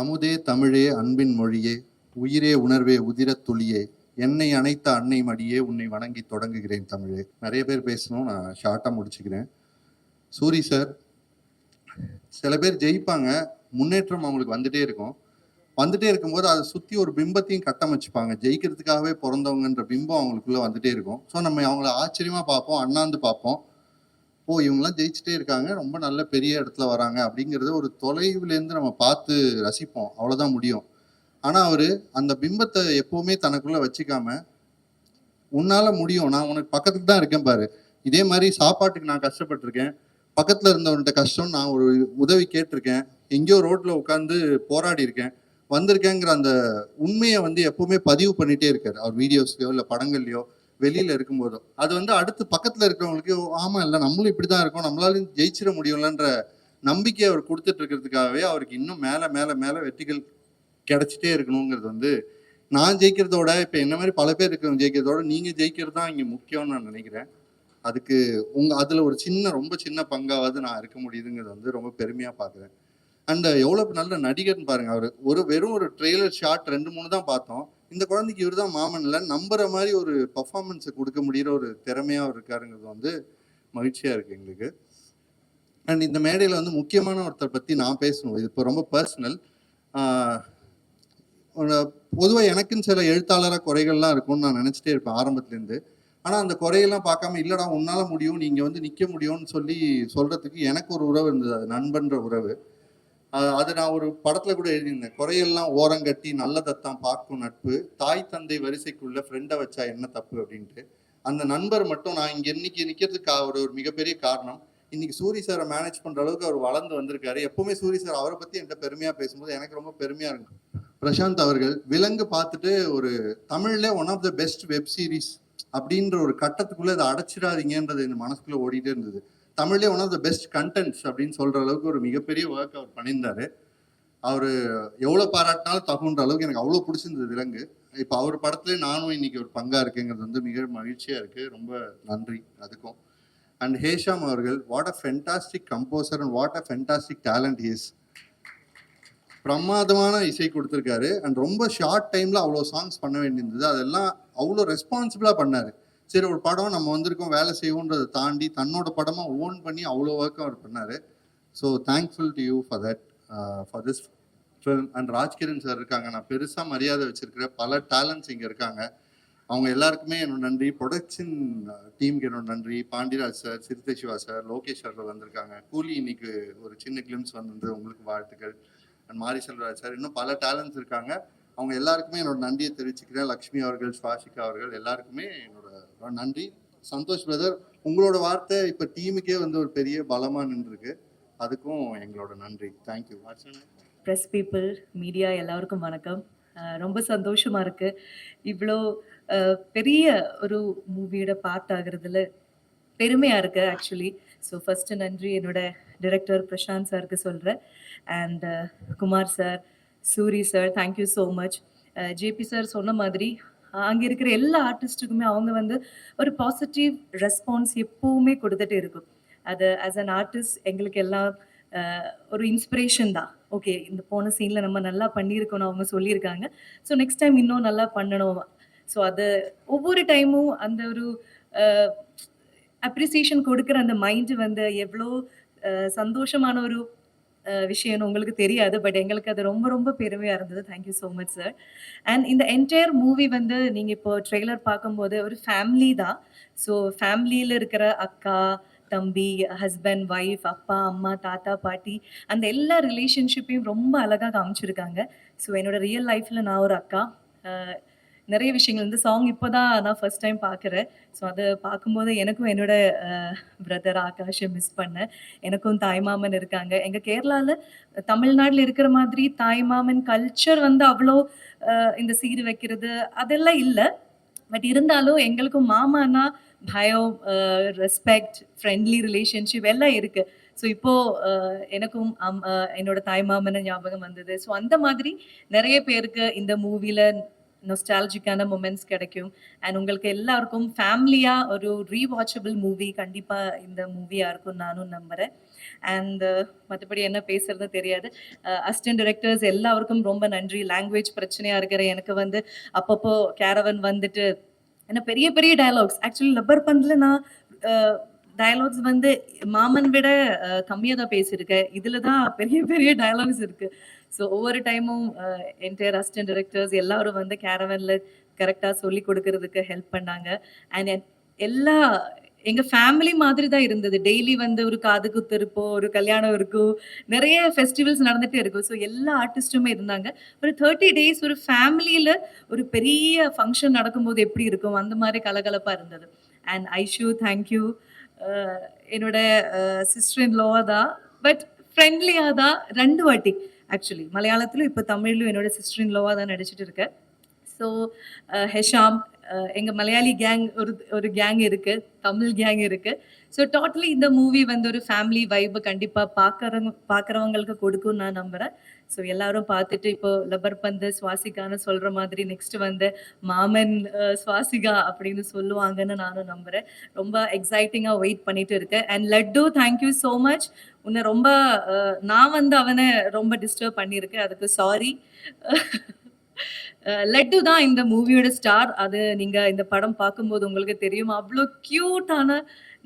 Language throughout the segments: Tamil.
அமுதே தமிழே அன்பின் மொழியே உயிரே உணர்வே உதிரத் துளியே என்னை அணைத்த அன்னை மடியே உன்னை வணங்கி தொடங்குகிறேன் தமிழே. நிறைய பேர் பேசணும் நான் ஷார்ட்டாக முடிச்சுக்கிறேன். சூரி சார் சில பேர் ஜெயிப்பாங்க முன்னேற்றம் அவங்களுக்கு வந்துட்டே இருக்கும். வந்துட்டே இருக்கும்போது அதை சுற்றி ஒரு பிம்பத்தையும் கட்டமைச்சுப்பாங்க. ஜெயிக்கிறதுக்காகவே பிறந்தவங்கன்ற பிம்பம் அவங்களுக்குள்ளே வந்துட்டே இருக்கும். ஸோ நம்ம அவங்கள ஆச்சரியமாக பார்ப்போம் அண்ணாந்து பார்ப்போம். ஓ இவங்கெல்லாம் ஜெயிச்சுட்டே இருக்காங்க. ரொம்ப நல்ல பெரிய இடத்துல வராங்க அப்படிங்கிறத ஒரு தொலைவுலேருந்து நம்ம பார்த்து ரசிப்போம். அவ்வளோதான் முடியும். ஆனால் அவர் அந்த பிம்பத்தை எப்போவுமே தனக்குள்ளே வச்சுக்காம உன்னால் முடியும். நான் உனக்கு பக்கத்துக்கு தான் இருக்கேன் பாரு. இதே மாதிரி சாப்பாட்டுக்கு நான் கஷ்டப்பட்டிருக்கேன். பக்கத்தில் இருந்தவன்கிட்ட கஷ்டம் நான் ஒரு உதவி கேட்டிருக்கேன். எங்கேயோ ரோட்டில் உட்காந்து போராடி இருக்கேன். வந்திருக்கேங்கிற அந்த உண்மையை வந்து எப்போவுமே பதிவு பண்ணிகிட்டே இருக்கார். அவர் வீடியோஸ்லையோ இல்லை படங்கள்லையோ. வெளியில இருக்கும்போதோ அது வந்து அடுத்து பக்கத்துல இருக்கிறவங்களுக்கு ஆமா இல்லை நம்மளும் இப்படிதான் இருக்கோம். நம்மளாலையும் ஜெயிச்சிட முடியும்லன்ற நம்பிக்கையை அவர் கொடுத்துட்டு இருக்கிறதுக்காகவே அவருக்கு இன்னும் மேல மேல மேல வெற்றிகள் கிடைச்சிட்டே இருக்கணுங்கிறது வந்து நான் ஜெயிக்கிறதோட இப்ப என்ன மாதிரி பல பேர் இருக்கிறவங்க ஜெயிக்கிறதோட நீங்க ஜெயிக்கிறது தான் இங்க முக்கியம்னு நான் நினைக்கிறேன். அதுக்கு உங்க அதுல ஒரு சின்ன ரொம்ப சின்ன பங்காவது நான் இருக்க முடியுதுங்கிறது வந்து ரொம்ப பெருமையா பாக்குறேன் அண்ட் எவ்வளவு நல்ல நடிகர்னு பாருங்க அவர். ஒரு வெறும் ஒரு ட்ரெய்லர் ஷாட் ரெண்டு மூணு தான் பார்த்தோம். இந்த குழந்தைக்கு இவர் தான் மாமன்ல நம்புற மாதிரி ஒரு பர்ஃபார்மன்ஸை கொடுக்க முடியிற ஒரு திறமையாக இருக்காருங்கிறது வந்து மகிழ்ச்சியாக இருக்கு எங்களுக்கு. அண்ட் இந்த மேடையில் வந்து முக்கியமான ஒருத்தர் பற்றி நான் பேசணும். இது இப்போ ரொம்ப பர்சனல் பொதுவாக எனக்குன்னு சில எழுத்தாளராக குறைகள்லாம் இருக்கும்னு நான் நினச்சிட்டே இருப்பேன் ஆரம்பத்துலேருந்து. ஆனால் அந்த குறையெல்லாம் பார்க்காம இல்லைடா உன்னால் முடியும் நீங்கள் வந்து நிற்க முடியும்னு சொல்லி சொல்கிறதுக்கு எனக்கு ஒரு உறவு இருந்தது. அது நண்பன்ற உறவு. அது நான் ஒரு படத்துல கூட எழுதியிருந்தேன். குறையெல்லாம் ஓரங்கட்டி நல்லதைத்தான் பார்க்கும் நட்பு. தாய் தந்தை வரிசைக்குள்ள ஃப்ரெண்டை வச்சா என்ன தப்பு அப்படின்ட்டு. அந்த நண்பர் மட்டும் நான் இங்க இன்னைக்கு நிக்கிறதுக்கு அவர் ஒரு மிகப்பெரிய காரணம். இன்னைக்கு சூரி சாரை மேனேஜ் பண்ற அளவுக்கு அவர் வளர்ந்து வந்திருக்காரு. எப்பவுமே சூரிய சார் அவரை பத்தி என்கிட்ட பெருமையா பேசும்போது எனக்கு ரொம்ப பெருமையா இருக்கும். பிரசாந்த் அவர்கள் விலங்கு பார்த்துட்டு ஒரு தமிழ்ல one of the best web series அப்படின்ற ஒரு கட்டத்துக்குள்ள இதை அடைச்சிடாதீங்கன்றது என் மனசுக்குள்ள ஓடிட்டே இருந்தது. தமிழ்லேயே one of the best contents அப்படின்னு சொல்கிற அளவுக்கு ஒரு மிகப்பெரிய ஒர்க் அவர் பண்ணியிருந்தாரு. அவர் எவ்வளோ பாராட்டினாலும் தகுன்ற அளவுக்கு எனக்கு அவ்வளோ பிடிச்சிருந்தது விலங்கு. இப்போ அவர் படத்துலேயே நானும் இன்னைக்கு ஒரு பங்காக இருக்கேங்கிறது வந்து மிக மகிழ்ச்சியாக இருக்குது ரொம்ப நன்றி அதுக்கும். அண்ட் ஹேஷாம் அவர்கள் what a fantastic composer and what a fantastic talent is பிரமாதமான இசை கொடுத்துருக்காரு. அண்ட் ரொம்ப ஷார்ட் டைமில் அவ்வளோ சாங்ஸ் பண்ண வேண்டியிருந்தது. அதெல்லாம் அவ்வளோ ரெஸ்பான்சிபிளாக பண்ணார். சரி ஒரு படம் நம்ம வந்திருக்கோம் வேலை செய்வோன்றதை தாண்டி தன்னோட படமாக ஓன் பண்ணி அவ்வளோ ஒர்க் அவர் பண்ணார். So thankful to you for that for this film and Rajkiran sir இருக்காங்க. நான் பெருசாக மரியாதை வச்சுருக்கிற பல டேலண்ட்ஸ் இங்கே இருக்காங்க. அவங்க எல்லாருக்குமே என்னோட நன்றி. ப்ரொடக்ஷன் டீமுக்கு uh, என்னோட நன்றி. Pandiraj sir Siruthai Siva sir Lokesh sir வந்திருக்காங்க. கூலி இன்னைக்கு ஒரு சின்ன கிளிம்ஸ் வந்தது உங்களுக்கு வாழ்த்துக்கள். அண்ட் மாரி செல்வராஜ் சார் இன்னும் பல டேலண்ட்ஸ் இருக்காங்க. அவங்க எல்லாருக்குமே என்னோட நன்றியை தெரிவிச்சுக்கிறேன். லக்ஷ்மி அவர்கள் சுவாசிகா அவர்கள் எல்லாருக்குமே என்னோட நன்றி. சந்தோஷ் பிரதர் உங்களோட வார்த்தை இப்போ டீமுக்கே வந்து ஒரு பெரிய பலமா நின்றுருக்கு. அதுக்கும் எங்களோட நன்றி. தேங்க்யூ ப்ரெஸ் பீப்புள் மீடியா எல்லாருக்கும் வணக்கம். ரொம்ப சந்தோஷமா இருக்கு. இவ்வளோ பெரிய ஒரு மூவியோட பார்ட் ஆகுறதுல பெருமையா இருக்கு ஆக்சுவலி ஸோ ஃபர்ஸ்ட் நன்றி என்னோட டிரெக்டர் பிரசாந்த் சாருக்கு சொல்றேன். And Kumar sir Soori sir thank you so much JP sir சொன்ன மாதிரி அங்கே இருக்கிற எல்லா ஆர்டிஸ்ட்டுக்குமே அவங்க வந்து ஒரு பாசிட்டிவ் ரெஸ்பான்ஸ் எப்பவுமே கொடுத்துட்டே இருக்கும். அது ஆஸ் அன் ஆர்டிஸ்ட் எங்களுக்கு எல்லாம் ஒரு இன்ஸ்பிரேஷன் தான். ஓகே இந்த போன சீனில் நம்ம நல்லா பண்ணியிருக்கோம்னு அவங்க சொல்லியிருக்காங்க. ஸோ நெக்ஸ்ட் டைம் இன்னும் நல்லா பண்ணணும். ஸோ அது ஒவ்வொரு டைமும் அந்த ஒரு அப்ரிசியேஷன் கொடுக்குற அந்த மைண்டு வந்து எவ்வளோ சந்தோஷமான ஒரு விஷயம்னு உங்களுக்கு தெரியாது பட் எங்களுக்கு அது ரொம்ப ரொம்ப பெருமையாக இருந்தது. Thank you so much sir and இந்த என்டையர் மூவி வந்து நீங்கள் இப்போ ட்ரெய்லர் பார்க்கும்போது ஒரு ஃபேமிலி தான். ஸோ ஃபேமிலியில் இருக்கிற அக்கா தம்பி ஹஸ்பண்ட் ஒய்ஃப் அப்பா அம்மா தாத்தா பாட்டி அந்த எல்லா ரிலேஷன்ஷிப்பையும் ரொம்ப அழகாக காமிச்சிருக்காங்க. ஸோ என்னோட ரியல் லைஃப்பில் நான் ஒரு அக்கா. நிறைய விஷயங்கள் இந்த சாங் இப்போ தான் நான் ஃபர்ஸ்ட் டைம் பார்க்குறேன் ஸோ அதை பார்க்கும்போது எனக்கும் என்னோட பிரதர் ஆகாஷை மிஸ் பண்ணேன். எனக்கும் தாய்மாமன் இருக்காங்க. எங்கள் கேரளாவில் தமிழ்நாட்டில் இருக்கிற மாதிரி தாய்மாமன் கல்ச்சர் வந்து அவ்வளோ இந்த சீர் வைக்கிறது அதெல்லாம் இல்லை. பட் இருந்தாலும் எங்களுக்கும் மாமானா பயம் ரெஸ்பெக்ட் ஃப்ரெண்ட்லி ரிலேஷன்ஷிப் எல்லாம் இருக்கு. ஸோ இப்போ எனக்கும் அம்- என்னோட தாய்மாமன ஞாபகம் வந்தது. ஸோ அந்த மாதிரி நிறைய பேருக்கு இந்த மூவில நொஸ்டாலஜிக்கான மொமெண்ட்ஸ் கிடைக்கும். அண்ட் உங்களுக்கு எல்லாருக்கும் ஃபேமிலியாக ஒரு ரீவாச்சபிள் மூவி கண்டிப்பாக இந்த மூவியாக இருக்கும் நானும் நம்புகிறேன் அண்ட் uh, மற்றபடி என்ன பேசுறது தெரியாது. Uh, அசிஸ்டன்ட் டிரெக்டர்ஸ் எல்லாருக்கும் ரொம்ப நன்றி. லாங்குவேஜ் பிரச்சனையாக இருக்கிற எனக்கு வந்து அப்பப்போ கேரவன் வந்துட்டு ஏன்னா பெரிய பெரிய டயலாக்ஸ் ஆக்சுவலி லப்பர் பந்தில் நான் uh, டயலாக்ஸ் வந்து மாமன் விட கம்மியாக தான் பேசியிருக்கேன். இதில் தான் பெரிய பெரிய டயலாக்ஸ் இருக்குது ஸோ ஒவ்வொரு டைமும் என்டையர் அசிஸ்டன்ட் டைரக்டர்ஸ் எல்லாரும் வந்து கேரவனில் கரெக்டாக சொல்லி கொடுக்கறதுக்கு ஹெல்ப் பண்ணாங்க. அண்ட் எல்லா எங்கள் ஃபேமிலி மாதிரி தான் இருந்தது. டெய்லி வந்து ஒரு காது குத்து இருப்போம் ஒரு கல்யாணம் இருக்கும். நிறைய ஃபெஸ்டிவல்ஸ் நடந்துகிட்டே இருக்கும். ஸோ எல்லா ஆர்டிஸ்ட்டுமே இருந்தாங்க. ஒரு தேர்ட்டி டேஸ் ஒரு ஃபேமிலியில் ஒரு பெரிய ஃபங்க்ஷன் நடக்கும்போது எப்படி இருக்கும்? அந்த மாதிரி கலகலப்பாக இருந்தது. அண்ட் ஐஷு தேங்க்யூ என்னோட சிஸ்டர் இன் லோவா தான் பட் ஃப்ரெண்ட்லியாக தான் ரெண்டு வாட்டி ஆக்சுவலி மலையாளத்திலும் இப்போ தமிழ்லையும் என்னோட சிஸ்டர் இன் லோவா தான் நடிச்சிட்டு இருக்கேன். ஸோ ஹெஷாம் எங்கள் மலையாளி கேங் ஒரு ஒரு கேங் இருக்குது தமிழ் கேங் இருக்குது ஸோ டோட்டலி இந்த மூவி வந்து ஒரு ஃபேமிலி வைப்பு கண்டிப்பாக பார்க்குறவங்க பார்க்குறவங்களுக்கு கொடுக்கும்னு நான் நம்புகிறேன் ஸோ எல்லாரும் பார்த்துட்டு இப்போ லப்பர் பந்து சுவாசிகான்னு சொல்கிற மாதிரி நெக்ஸ்ட் வந்து மாமன் சுவாசிகா அப்படின்னு சொல்லுவாங்கன்னு நானும் நம்புகிறேன் ரொம்ப எக்ஸைட்டிங்காக வெயிட் பண்ணிட்டு இருக்கேன் and Laddu thank you so much உன்னை ரொம்ப நான் வந்து அவனை ரொம்ப டிஸ்டர்ப் பண்ணியிருக்கேன். அதுக்கு சாரி லட்டு தான் இந்த மூவியோட ஸ்டார். அது நீங்க இந்த படம் பார்க்கும்போது உங்களுக்கு தெரியும். அவ்வளோ க்யூட்டான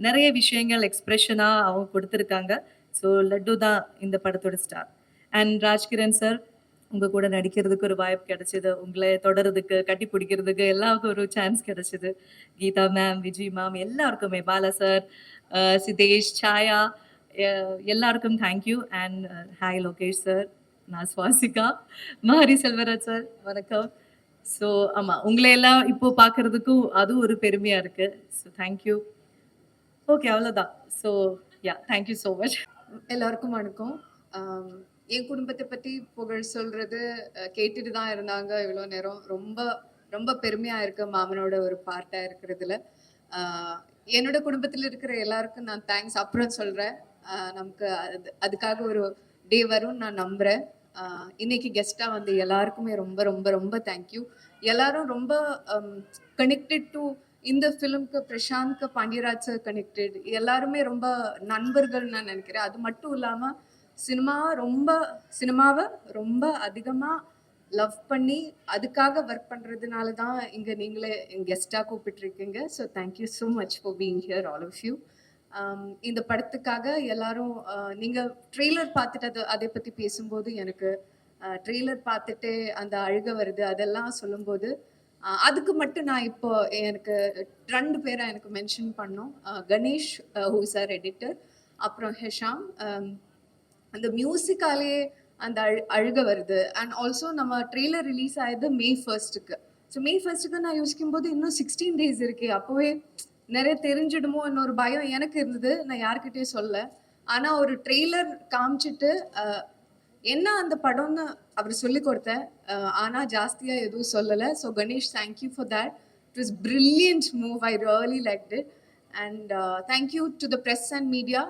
நிறைய விஷயங்கள் எக்ஸ்பிரஷனா அவங்க கொடுத்துருக்காங்க. ஸோ லட்டு தான் இந்த படத்தோட ஸ்டார் அண்ட் ராஜ்கிரண் சார் உங்க கூட நடிக்கிறதுக்கு ஒரு வாய்ப்பு கிடைச்சது. உங்களை தொடர்றதுக்கு கட்டி பிடிக்கிறதுக்கு எல்லாருக்கும் ஒரு சான்ஸ் கிடைச்சது. கீதா மேம் விஜய் மேம் எல்லாருக்குமே. பாலா சார் சிதேஷ் சாயா எல்லாருக்கும் thank you and hi Lokesh sir நான் சுவாசிகா. மாரி செல்வராஜ் சார் வணக்கம். ஸோ ஆமாம் உங்களை எல்லாம் இப்போ பார்க்கறதுக்கும் அதுவும் ஒரு பெருமையாக இருக்கு. ஸோ தேங்க்யூ ஓகே அவ்வளோதான் so yeah thank you so much எல்லாருக்கும் வணக்கம். என் குடும்பத்தை பற்றி புகழ் சொல்றது கேட்டுட்டு தான் இருந்தாங்க இவ்வளோ நேரம். ரொம்ப ரொம்ப பெருமையாக இருக்கு மாமனோட ஒரு பார்ட்டாக இருக்கிறதுல. என்னோட குடும்பத்தில் இருக்கிற எல்லாருக்கும் நான் தேங்க்ஸ் அப்புறம் சொல்கிறேன் நமக்கு அது அதுக்காக ஒரு டே வரும்னு நான் நம்புகிறேன் இன்னைக்கு கெஸ்ட்டாக வந்து எல்லாருக்குமே ரொம்ப ரொம்ப ரொம்ப தேங்க்யூ எல்லாரும் ரொம்ப கனெக்டட் டு இந்த ஃபிலிம்க்கு பிரசாந்த்க்கு பாண்டியராஜ் சார் கனெக்டட் எல்லாருமே ரொம்ப நண்பர்கள் நான் நினைக்கிறேன். அது மட்டும் இல்லாமல் சினிமா ரொம்ப சினிமாவை ரொம்ப அதிகமாக லவ் பண்ணி அதுக்காக ஒர்க் பண்ணுறதுனால தான் இங்கே நீங்களே கெஸ்ட்டாக கூப்பிட்டுருக்கீங்க. So thank you so much for being here all of you இந்த படத்துக்காக எல்லாரும் நீங்கள் ட்ரெய்லர் பார்த்துட்டு அதை அதை பற்றி பேசும்போது எனக்கு ட்ரெய்லர் பார்த்துட்டு அந்த அழுக வருது அதெல்லாம் சொல்லும்போது அதுக்கு மட்டும் நான் இப்போ எனக்கு ரெண்டு பேரை எனக்கு மென்ஷன் பண்ணோம். கணேஷ் ஹூஸ் ஆர் எடிட்டர் அப்புறம் ஹெஷாம் அந்த மியூசிக்காலே அந்த அழு அழுக வருது. அண்ட் ஆல்சோ நம்ம ட்ரெய்லர் ரிலீஸ் ஆயது மே ஃபர்ஸ்ட்டுக்கு ஸோ மே ஃபர்ஸ்ட்டுக்கு நான் யோசிக்கும் போது இன்னும் சிக்ஸ்டீன் டேஸ் இருக்கே அப்போவே நிறைய தெரிஞ்சிடுமோ ஒரு பயம் எனக்கு இருந்தது. நான் யாருக்கிட்டேயும் சொல்ல. ஆனால் ஒரு ட்ரெய்லர் காமிச்சிட்டு என்ன அந்த படம்னு அவர் சொல்லி கொடுத்தேன். ஆனால் ஜாஸ்தியாக எதுவும் சொல்லலை. So Ganesh thank you for that it was brilliant move I really like it and thank you to the press and media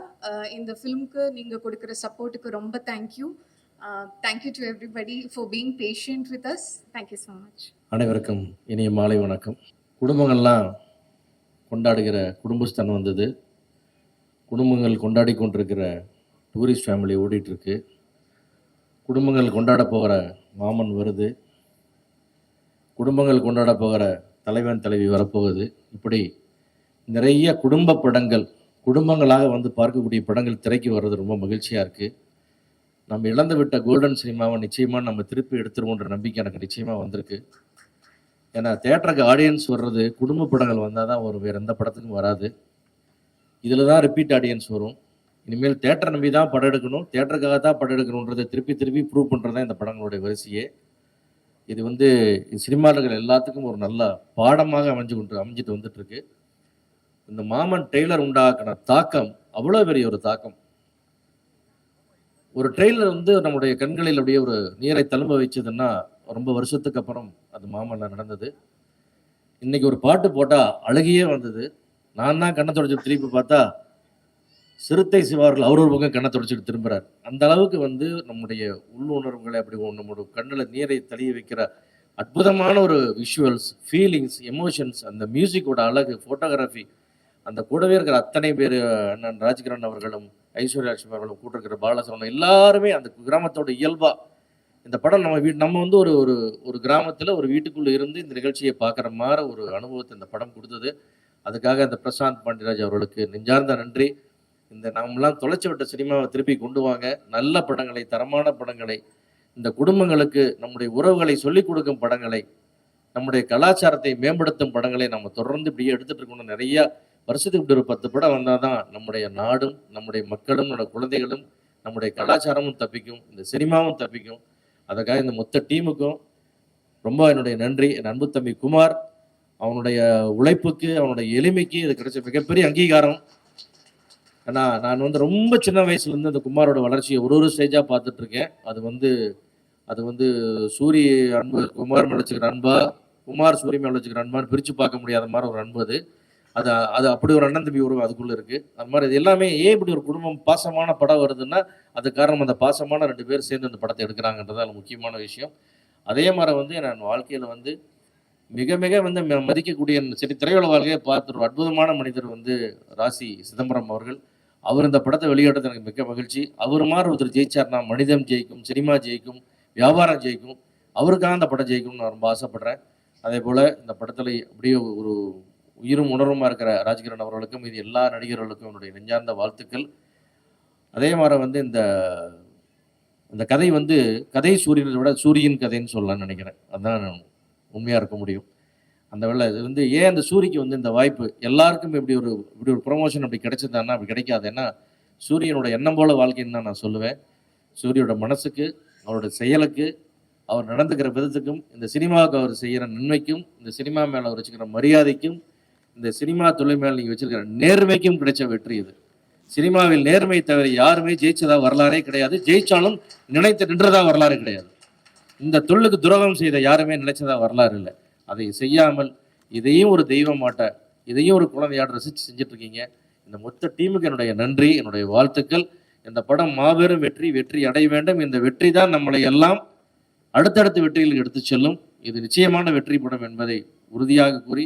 இந்த ஃபிலிம்க்கு நீங்கள் கொடுக்குற சப்போர்ட்டுக்கு ரொம்ப thank you thank you to everybody for being patient with us thank you so much அனைவருக்கும் இனிய மாலை வணக்கம். குடும்பங்கள்லாம் கொண்டாடுகிற குடும்பஸ்தான் வந்தது. குடும்பங்கள் கொண்டாடி கொண்டிருக்கிற டூரிஸ்ட் ஃபேமிலி ஓடிட்டுருக்கு. குடும்பங்கள் கொண்டாட போகிற மாமன் வருது. குடும்பங்கள் கொண்டாட போகிற தலைவன் தலைவி வரப்போகுது. இப்படி நிறைய குடும்ப படங்கள் குடும்பங்களாக வந்து பார்க்கக்கூடிய படங்கள் திரைக்கு வர்றது ரொம்ப மகிழ்ச்சியாக இருக்குது நம்ம இழந்து விட்ட கோல்டன் சினிமாவை நிச்சயமாக நம்ம திருப்பி எடுத்துருவோன்ற நம்பிக்கை எனக்கு நிச்சயமாக வந்திருக்கு. ஏன்னா தேட்டருக்கு ஆடியன்ஸ் வர்றது குடும்ப படங்கள் வந்தால் தான் வரும் வேறு எந்த படத்துக்கும் வராது. இதில் தான் ரிப்பீட் ஆடியன்ஸ் வரும். இனிமேல் தேட்டர் நம்பி தான் படம் எடுக்கணும். தேட்டருக்காக தான் படம் எடுக்கணுன்றதை திருப்பி திருப்பி ப்ரூவ் பண்ணுறது தான் இந்த படங்களுடைய வரிசையே. இது வந்து சினிமாளர்கள் எல்லாத்துக்கும் ஒரு நல்ல பாடமாக அமைஞ்சு கொண்டு அமைஞ்சிட்டு வந்துட்டுருக்கு. இந்த மாமன் டெய்லர் உண்டாக்கின தாக்கம் அவ்வளோ பெரிய ஒரு தாக்கம். ஒரு ட்ரெய்லர் வந்து நம்முடைய கண்களில் அப்படியே ஒரு நீரை தழும்ப வச்சதுன்னா ரொம்ப வருஷத்துக்கு அப்புறம் அது மாமல்ல நடந்தது. இன்றைக்கி ஒரு பாட்டு போட்டால் அழகியே வந்தது. நான் தான் கண்ணை தொடச்சி திருப்பி பார்த்தா சிறுத்தை சிவார்கள் அவர் ஒரு பக்கம் கண்ணை தொடச்சிட்டு திரும்புகிறார் அந்த அளவுக்கு வந்து நம்முடைய உள்ளுணர்வுகளை அப்படி நம்முடைய கண்ணில் நீரை தழிய வைக்கிற அற்புதமான ஒரு விஷுவல்ஸ் ஃபீலிங்ஸ் எமோஷன்ஸ் அந்த மியூசிக்கோட அழகு ஃபோட்டோகிராஃபி அந்த கூடவே இருக்கிற அத்தனை பேர் அண்ணன் ராஜ்கிரண் அவர்களும் ஐஸ்வர்யா லட்சுமி அவர்களும் கூட்டிருக்கிற இருக்கிற எல்லாருமே அந்த கிராமத்தோட இயல்பாக இந்த படம் நம்ம வீட் நம்ம வந்து ஒரு ஒரு ஒரு கிராமத்தில் ஒரு வீட்டுக்குள்ளே இருந்து இந்த நிகழ்ச்சியை பார்க்குற மாதிரி ஒரு அனுபவத்தை இந்த படம் கொடுத்தது. அதுக்காக அந்த பிரசாந்த் பாண்டியராஜ் அவர்களுக்கு நெஞ்சார்ந்த நன்றி. இந்த நாமெல்லாம் தொலைச்சி விட்ட சினிமாவை திருப்பி கொண்டு வாங்க. நல்ல படங்களை தரமான படங்களை இந்த குடும்பங்களுக்கு நம்முடைய உறவுகளை சொல்லிக் கொடுக்கும் படங்களை நம்முடைய கலாச்சாரத்தை மேம்படுத்தும் படங்களை நம்ம தொடர்ந்து இப்படியே எடுத்துகிட்டு இருக்கணும் நிறையா வருஷத்துக்கு இப்படி ஒரு பத்து படம் வந்தால் தான் நம்முடைய நாடும் நம்முடைய மக்களும் நம்முடைய குழந்தைகளும் நம்முடைய கலாச்சாரமும் தப்பிக்கும் இந்த சினிமாவும் தப்பிக்கும். அதுக்காக இந்த மொத்த டீமுக்கும் ரொம்ப என்னுடைய நன்றி. என் அன்பு தம்பி குமார் அவனுடைய உழைப்புக்கு அவனுடைய எளிமைக்கு இது கிடைச்ச மிகப்பெரிய அங்கீகாரம். ஏன்னா நான் வந்து ரொம்ப சின்ன வயசுலேருந்து அந்த குமாரோட வளர்ச்சியை ஒரு ஒரு ஸ்டேஜாக பார்த்துட்டு இருக்கேன் அது வந்து அது வந்து சூரிய அன்பு குமார் மேலே வச்சுக்கிற அன்பா குமார் சூரிய மேலே வச்சுக்கிற அன்பான்னு பிரித்து பார்க்க முடியாத மாதிரி ஒரு அன்பு அது. அது அது அப்படி ஒரு அண்ணன் தம்பி உறவு அதுக்குள்ளே இருக்குது அது மாதிரி இது எல்லாமே ஏன் இப்படி ஒரு குடும்பம் பாசமான படம் வருதுன்னா அது காரணம் அந்த பாசமான ரெண்டு பேர் சேர்ந்து அந்த படத்தை எடுக்கிறாங்கன்றது அது முக்கியமான விஷயம். அதே மாதிரி வந்து நான் வாழ்க்கையில் வந்து மிக மிக வந்து ம- மதிக்கக்கூடிய சரி திரையுலக வாழ்க்கையை பார்த்து ஒரு அற்புதமான மனிதர் வந்து ராசி சிதம்பரம் அவர்கள். அவர் இந்த படத்தை வெளியிடுறது எனக்கு மிக்க மகிழ்ச்சி. அவர் மாதிரி ஒருத்தர் ஜெயிச்சார்னா மனிதம் ஜெயிக்கும் சினிமா ஜெயிக்கும் வியாபாரம் ஜெயிக்கும். அவருக்காக அந்த படம் ஜெயிக்கும்னு நான் ரொம்ப ஆசைப்படுறேன். அதே போல் இந்த படத்தில் அப்படியே ஒரு உயிரும் உணர்வுமாக இருக்கிற ராஜ்கிரண் அவர்களுக்கும் இது எல்லா நடிகர்களுக்கும் என்னுடைய நெஞ்சார்ந்த வாழ்த்துக்கள். அதே மாதிரி வந்து இந்த இந்த கதை வந்து கதை சூரியனை விட சூரியன் கதைன்னு சொல்லலாம்னு நினைக்கிறேன். அதுதான் உண்மையாக இருக்க முடியும். அந்த வேலை இது வந்து ஏன் அந்த சூரிக்கு வந்து இந்த வாய்ப்பு? எல்லாருக்கும் இப்படி ஒரு இப்படி ஒரு ப்ரொமோஷன் அப்படி கிடைச்சதான்னா அப்படி கிடைக்காது. ஏன்னா சூரியனோட எண்ணம் போல வாழ்க்கைன்னு தான் நான் சொல்லுவேன். சூரியோட மனசுக்கு அவரோட செயலுக்கு அவர் நடந்துக்கிற விதத்துக்கும் இந்த சினிமாவுக்கு அவர் செய்கிற நன்மைக்கும் இந்த சினிமா மேலே அவர் வச்சுக்கிற மரியாதைக்கும் இந்த சினிமா தொழில் மேல் நீங்கள் வச்சிருக்கிற நேர்மைக்கும் கிடைச்ச வெற்றி இது. சினிமாவில் நேர்மை தவிர யாருமே ஜெயிச்சதா வரலாறே கிடையாது. ஜெயிச்சாலும் நினைத்து நின்றதா வரலாறு கிடையாது. இந்த தொழிலுக்கு துரோகம் செய்த யாருமே நினைச்சதா வரலாறு இல்லை. அதை செய்யாமல் இதையும் ஒரு தெய்வமாட்ட இதையும் ஒரு குழந்தையாட ரசித்து செஞ்சுட்டு இருக்கீங்க இந்த மொத்த டீமுக்கு என்னுடைய நன்றி என்னுடைய வாழ்த்துக்கள். இந்த படம் மாபெரும் வெற்றி வெற்றி அடைய வேண்டும். இந்த வெற்றி தான் நம்மளை எல்லாம் அடுத்தடுத்த வெற்றிகளுக்கு எடுத்து செல்லும். இது நிச்சயமான வெற்றி படம் என்பதை உறுதியாக கூறி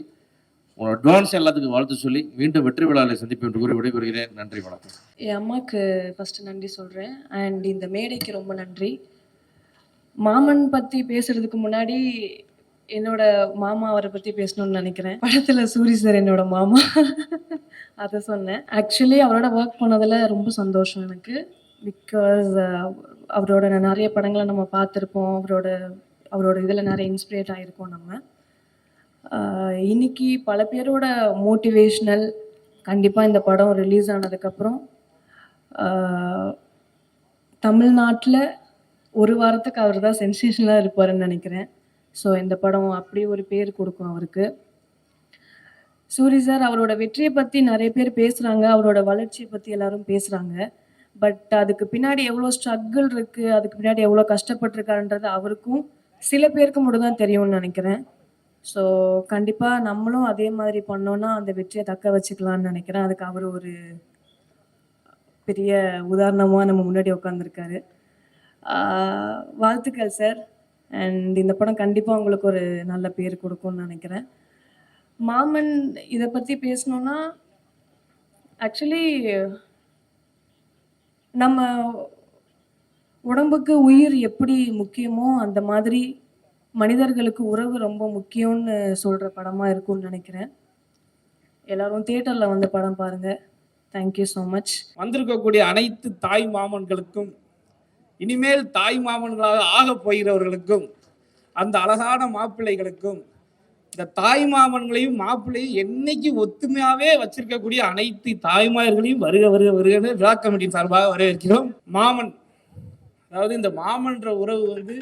உங்களோட அட்வான்ஸ் எல்லாத்துக்கும் வாழ்த்து சொல்லி மீண்டும் வெற்றி விழாவில் சந்திப்பு என்று கூறி விடைபெறுகிறேன். நன்றி வணக்கம். என் அம்மாவுக்கு ஃபஸ்ட்டு நன்றி சொல்கிறேன் அண்ட் இந்த மேடைக்கு ரொம்ப நன்றி. மாமன் பற்றி பேசுறதுக்கு முன்னாடி என்னோட மாமா அவரை பற்றி பேசணும்னு நினைக்கிறேன். படத்தில் சூரி சார் என்னோட மாமா. அதை சொன்னேன். ஆக்சுவலி அவரோட ஒர்க் பண்ணதில் ரொம்ப சந்தோஷம் எனக்கு. பிகாஸ் அவரோட நிறைய படங்களை நம்ம பார்த்துருப்போம். அவரோட அவரோட இதில் நிறைய இன்ஸ்பிரேட் ஆகிருக்கோம் நம்ம. இன்னைக்கு பல பேரோட மோட்டிவேஷ்னல் கண்டிப்பாக இந்த படம் ரிலீஸ் ஆனதுக்கப்புறம் தமிழ்நாட்டில் ஒரு வாரத்துக்கு அவர் தான் சென்சேஷனாக இருப்பாருன்னு நினைக்கிறேன். ஸோ இந்த படம் அப்படி ஒரு பேர் கொடுக்கும் அவருக்கு. சூரி சார் அவரோட வெற்றியை பற்றி நிறைய பேர் பேசுகிறாங்க அவரோட வளர்ச்சியை பற்றி எல்லாரும் பேசுகிறாங்க பட் அதுக்கு பின்னாடி எவ்வளோ ஸ்ட்ரகிள் இருக்குது அதுக்கு பின்னாடி எவ்வளோ கஷ்டப்பட்டிருக்காருன்றது அவருக்கும் சில பேருக்கு மட்டும் தான் தெரியும்னு நினைக்கிறேன். ஸோ கண்டிப்பாக நம்மளும் அதே மாதிரி பண்ணோன்னா அந்த வெற்றியை தக்க வச்சுக்கலாம்னு நினைக்கிறேன். அதுக்கு அவர் ஒரு பெரிய உதாரணமாக நம்ம முன்னாடி உட்காந்துருக்காரு வாழ்த்துக்கள் சார். அண்ட் இந்த படம் கண்டிப்பாக உங்களுக்கு ஒரு நல்ல பேர் கொடுக்கும்னு நினைக்கிறேன். மாமன் இதை பற்றி பேசணுன்னா ஆக்சுவலி நம்ம உடம்புக்கு உயிர் எப்படி முக்கியமோ அந்த மாதிரி மனிதர்களுக்கு உறவு ரொம்ப முக்கியம்னு சொல்கிற படமாக இருக்கும்னு நினைக்கிறேன். எல்லாரும் தியேட்டரில் வந்து படம் பாருங்கள் தேங்க்யூ ஸோ மச் வந்திருக்கக்கூடிய அனைத்து தாய் மாமன்களுக்கும் இனிமேல் தாய் மாமன்களாக ஆகப் போகிறவர்களுக்கும் அந்த அழகான மாப்பிள்ளைகளுக்கும் இந்த தாய் மாமன்களையும் மாப்பிள்ளையும் என்னைக்கு ஒத்துமையாவே வச்சிருக்கக்கூடிய அனைத்து தாய்மார்களையும் வருக வருக வருகன்னு விழா கமிட்டியின் சார்பாக வரவேற்கிறோம். மாமன் அதாவது இந்த மாமன்ற உறவு வந்து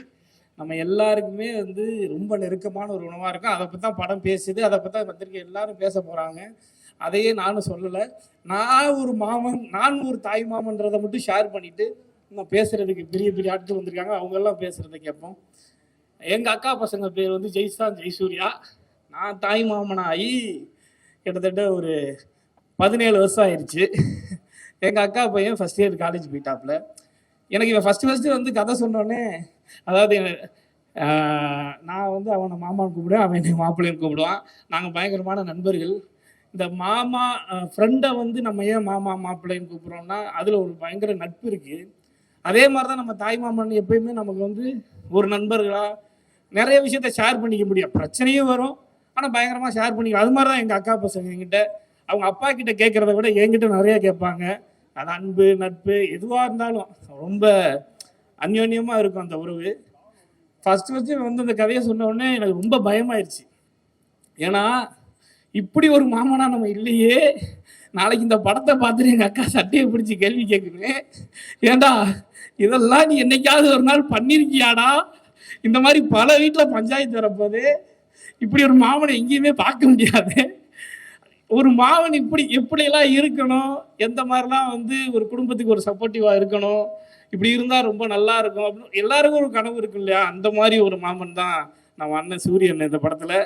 நம்ம எல்லாருக்குமே வந்து ரொம்ப நெருக்கமான ஒரு உணவாக இருக்கும். அதை பற்றி தான் படம் பேசுது. அதை பற்றி தான் பத்திரிக்கை எல்லாரும் பேச போகிறாங்க அதையே நானும் சொல்லலை. நான் ஒரு மாமன் நான் ஒரு தாய் மாமன்றதை மட்டும் ஷேர் பண்ணிவிட்டு நான் பேசுகிறதுக்கு பெரிய பெரிய ஆட்கள் வந்திருக்காங்க. அவங்கெல்லாம் பேசுகிறத கேட்போம். எங்கள் அக்கா பசங்க பேர் வந்து ஜெய்சான் ஜெய்சூர்யா. நான் தாய் மாமனாகி கிட்டத்தட்ட ஒரு பதினேழு வருஷம் ஆயிடுச்சு. எங்கள் அக்கா பையன் ஃபஸ்ட் இயர் காலேஜ் போயிட்டாப்புல. எனக்கு இவன் ஃபஸ்ட்டு ஃபஸ்ட்டு வந்து கதை சொன்னோடனே அதாவது நான் வந்து அவனை மாமான்னு கூப்பிடுவேன் அவன் என்னை மாப்பிள்ளைன்னு கூப்பிடுவான். நாங்கள் பயங்கரமான நண்பர்கள். இந்த மாமா ஃப்ரெண்டை வந்து நம்ம ஏன் மாமா மாப்பிள்ளைன்னு கூப்பிட்றோம்னா அதில் ஒரு பயங்கர நட்பு இருக்குது அதே மாதிரி தான் நம்ம தாய் மாமன் எப்பயுமே நமக்கு வந்து ஒரு நண்பர்களாக நிறைய விஷயத்த ஷேர் பண்ணிக்க முடியும். பிரச்சனையும் வரும் ஆனால் பயங்கரமாக ஷேர் பண்ணிக்கலாம். அது மாதிரி தான் எங்கள் அக்கா பசங்க என்கிட்ட. அவங்க அப்பா கிட்ட கேட்குறத விட என்கிட்ட நிறையா கேட்பாங்க. அது அன்பு நட்பு எதுவாக இருந்தாலும் ரொம்ப அந்யோன்யமாக இருக்கும் அந்த உறவு. ஃபஸ்ட்டு ஃபஸ்ட்டு வந்து அந்த கதையை சொன்ன உடனே எனக்கு ரொம்ப பயமாயிருச்சு. ஏன்னா இப்படி ஒரு மாமனா நம்ம இல்லையே. நாளைக்கு இந்த படத்தை பார்த்துட்டு எங்கள் அக்கா சட்டையை பிடிச்சி கேள்வி கேட்குறேன் ஏண்டா இதெல்லாம் நீ என்னைக்காவது ஒரு நாள் பண்ணியிருக்கியாடா இந்த மாதிரி பல வீட்டில் பஞ்சாயத்து வரப்போது இப்படி ஒரு மாமனை எங்கேயுமே பார்க்க முடியாது. ஒரு மாமன் இப்படி எப்படியெல்லாம் இருக்கணும். எந்த மாதிரிலாம் வந்து ஒரு குடும்பத்துக்கு ஒரு சப்போர்ட்டிவாக இருக்கணும். இப்படி இருந்தால் ரொம்ப நல்லா இருக்கும். அப்படின்னு எல்லாருக்கும் ஒரு கனவு இருக்கு இல்லையா? அந்த மாதிரி ஒரு மாமன் தான் நம்ம அண்ணன் சூரியன் இந்த படத்தில்.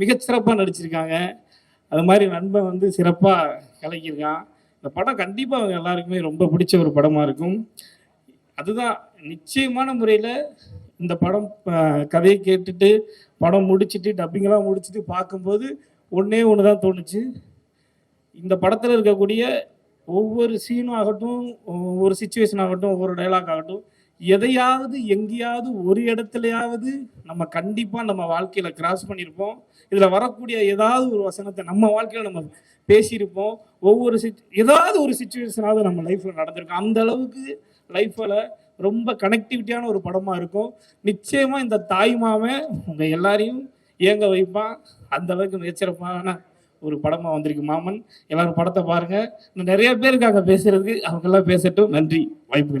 மிகச்சிறப்பாக நடிச்சிருக்காங்க. அது மாதிரி நண்பன் வந்து சிறப்பாக கலக்கியிருக்கான். இந்த படம் கண்டிப்பாக அவங்க எல்லாருக்குமே ரொம்ப பிடிச்ச ஒரு படமாக இருக்கும். அதுதான் நிச்சயமான முறையில் இந்த படம் கதையை கேட்டுட்டு படம் முடிச்சுட்டு டப்பிங்கெல்லாம் முடிச்சுட்டு பார்க்கும்போது ஒன்றே ஒன்று தான் தோணுச்சு. இந்த படத்தில் இருக்கக்கூடிய ஒவ்வொரு சீனும் ஆகட்டும் ஒவ்வொரு சுச்சுவேஷன் ஆகட்டும் ஒவ்வொரு டைலாக் ஆகட்டும் எதையாவது எங்கேயாவது ஒரு இடத்துலையாவது நம்ம கண்டிப்பாக நம்ம வாழ்க்கையில் கிராஸ் பண்ணியிருப்போம். இதில் வரக்கூடிய ஏதாவது ஒரு வசனத்தை நம்ம வாழ்க்கையில் நம்ம பேசியிருப்போம். ஒவ்வொரு சிச் ஏதாவது ஒரு சுச்சுவேஷனாவது நம்ம லைஃப்பில் நடந்திருக்கும். அந்த அளவுக்கு லைஃப்பில் ரொம்ப கனெக்டிவிட்டியான ஒரு படமாக இருக்கும். நிச்சயமாக இந்த தாய் மாமன் உங்கள் எல்லாரையும் ஏங்க வைப்பான் அந்த அளவுக்கு மிகச்சிறப்பான ஒரு படமாக வந்திருக்கு மாமன். எல்லாரும் படத்தை பாருங்கள் இன்னும் நிறைய பேர் இருக்காங்க பேசுறதுக்கு அவங்கெல்லாம் பேசட்டும். நன்றி. வாய்ப்பு